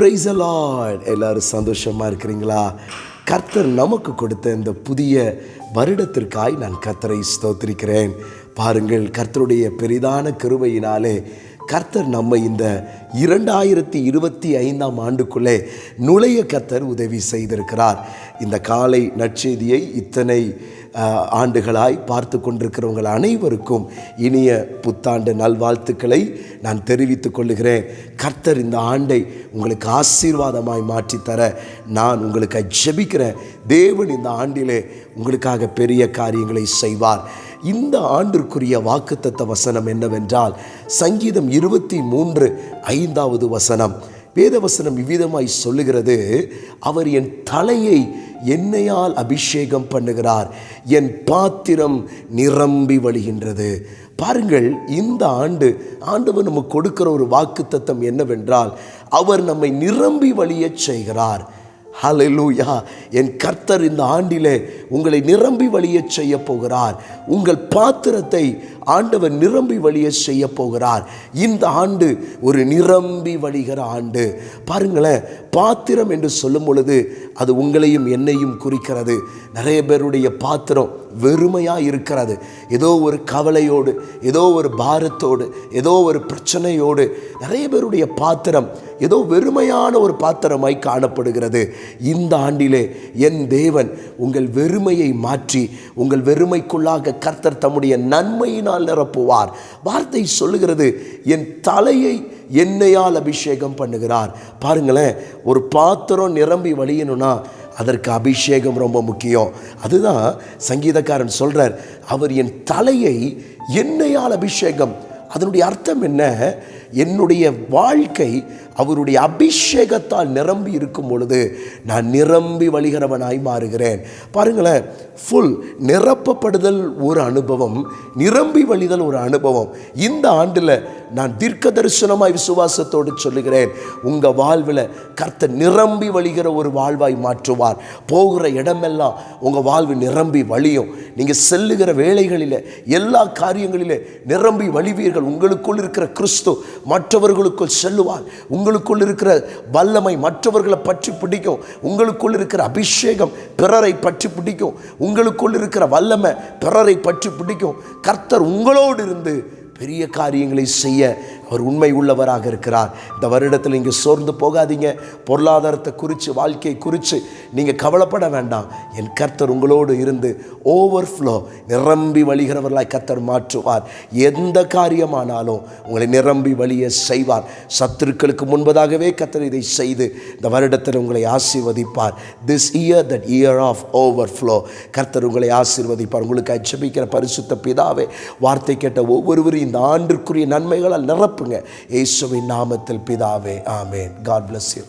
Price allot எல்லோரும் சந்தோஷமா இருக்கிறீங்களா? கர்த்தர் நமக்கு கொடுத்த இந்த புதிய வருடத்திற்காய் நான் கர்த்தரை ஸ்தோத்திருக்கிறேன். பாருங்கள் கர்த்தருடைய பெரிதான கிருபையினாலே கர்த்தர் நம்ம இந்த இரண்டாயிரத்தி இருபத்தி ஐந்தாம் ஆண்டுக்குள்ளே நுழைய கர்த்தர் உதவி செய்திருக்கிறார். இந்த காலை நற்செய்தியை இத்தனை ஆண்டுகளாய் பார்த்து கொண்டிருக்கிறவங்கள் அனைவருக்கும் இனிய புத்தாண்டு நல்வாழ்த்துக்களை நான் தெரிவித்துக் கொள்ளுகிறேன். கர்த்தர் இந்த ஆண்டை உங்களுக்கு ஆசீர்வாதமாய் மாற்றித்தர நான் உங்களுக்கு ஜெபிக்கிறேன் தேவன் இந்த ஆண்டிலே உங்களுக்காக பெரிய காரியங்களை செய்வார். இந்த ஆண்டிற்குரிய வாக்குத்தத்த வசனம் என்னவென்றால் சங்கீதம் இருபத்தி மூன்று ஐந்தாவது வசனம். வேதவசனம் இவ்விதமாய் சொல்லுகிறது அவர் என் தலையை என்னையால் அபிஷேகம் பண்ணுகிறார். என் பாத்திரம் நிரம்பி வழிகின்றது. பாருங்கள் இந்த ஆண்டு ஆண்டவர் நமக்கு கொடுக்கிற ஒரு வாக்குத்தத்தம் என்னவென்றால் அவர் நம்மை நிரம்பி வழியச் செய்கிறார். ஹலலூயா என் கர்த்தர் இந்த ஆண்டிலே உங்களை நிரம்பி வழியச் செய்ய போகிறார். உங்கள் பாத்திரத்தை ஆண்டவர் நிரம்பி வழிய செய்ய போகிறார். இந்த ஆண்டு ஒரு நிரம்பி வழிகிற ஆண்டு. பாருங்களேன் பாத்திரம் என்று சொல்லும் பொழுது அது உங்களையும் என்னையும் குறிக்கிறது. நிறைய பேருடைய பாத்திரம் வெறுமையாக இருக்கிறது. ஏதோ ஒரு கவலையோடு ஏதோ ஒரு பாரத்தோடு ஏதோ ஒரு பிரச்சனையோடு நிறைய பேருடைய பாத்திரம் ஏதோ வெறுமையான ஒரு பாத்திரமாய் காணப்படுகிறது. இந்த ஆண்டிலே என் தேவன் உங்கள் வெறுமையை மாற்றி உங்கள் வெறுமைக்குள்ளாக கர்த்தர் தம்முடைய நன்மையினால் நிரப்புவார். வார்த்தை சொல்லுகிறது என் தலையை எண்ணெயால் அபிஷேகம் பண்ணுகிறார். பாருங்களேன் ஒரு பாத்திரம் நிரம்பி வழியணும்னா அதற்கு அபிஷேகம் ரொம்ப முக்கியம். அதுதான் சங்கீதக்காரன் சொல்றார் அவர் என் தலையை எண்ணெயால் அபிஷேகம். அதனுடைய அர்த்தம் என்ன? என்னுடைய வாழ்க்கை அவருடைய அபிஷேகத்தால் நிரம்பி இருக்கும் பொழுது நான் நிரம்பி வழிகிறவனாய் மாறுகிறேன். பாருங்களேன் ஃபுல் நிரப்பப்படுதல் ஒரு அனுபவம் நிரம்பி வழிதல் ஒரு அனுபவம். இந்த ஆண்டில் நான் தீர்க்க தரிசனமாய் விசுவாசத்தோடு சொல்லுகிறேன் உங்கள் வாழ்வில் கர்த்த நிரம்பி வழிகிற ஒரு வாழ்வாய் மாற்றுவார். போகிற இடமெல்லாம் உங்கள் வாழ்வு நிரம்பி வழியும். நீங்கள் செல்லுகிற வேலைகளில் எல்லா காரியங்களிலே நிரம்பி வழிவீர்கள். உங்களுக்குள் இருக்கிற கிறிஸ்து மற்றவர்களுக்குள் செல்லுவார் உங்களுக்குள் இருக்கிற வல்லமை மற்றவர்களை பற்றி பிடிக்கும். உங்களுக்குள் இருக்கிற அபிஷேகம் பிறரை பற்றி பிடிக்கும். உங்களுக்குள் இருக்கிற வல்லமை பிறரை பற்றி பிடிக்கும். கர்த்தர் உங்களோடு இருந்து பெரிய காரியங்களை செய்ய அவர் உண்மை உள்ளவராக இருக்கிறார். இந்த வருடத்தில் நீங்கள் சோர்ந்து போகாதீங்க. பொருளாதாரத்தை குறித்து வாழ்க்கையை குறித்து நீங்கள் கவலைப்பட வேண்டாம். என் கர்த்தர் உங்களோடு இருந்து ஓவர்ஃப்ளோ நிரம்பி வழிகிறவர்களாய் கர்த்தர் மாற்றுவார். எந்த காரியமானாலும் உங்களை நிரம்பி வழிய செய்வார். சத்துருக்களுக்கு முன்பதாகவே கர்த்தர் இதை செய்து இந்த வருடத்தில் உங்களை ஆசீர்வதிப்பார். This year that year of overflow கர்த்தர் உங்களை ஆசீர்வதிப்பார். உங்களுக்கு அச்சபிக்கிற பரிசுத்த பிதாவே வார்த்தை கேட்ட ஒவ்வொருவரும் இந்த ஆண்டிற்குரிய நன்மைகளால் நிரப்புங்க இயேசுவின் நாமத்தில் பிதாவே ஆமேன். God bless you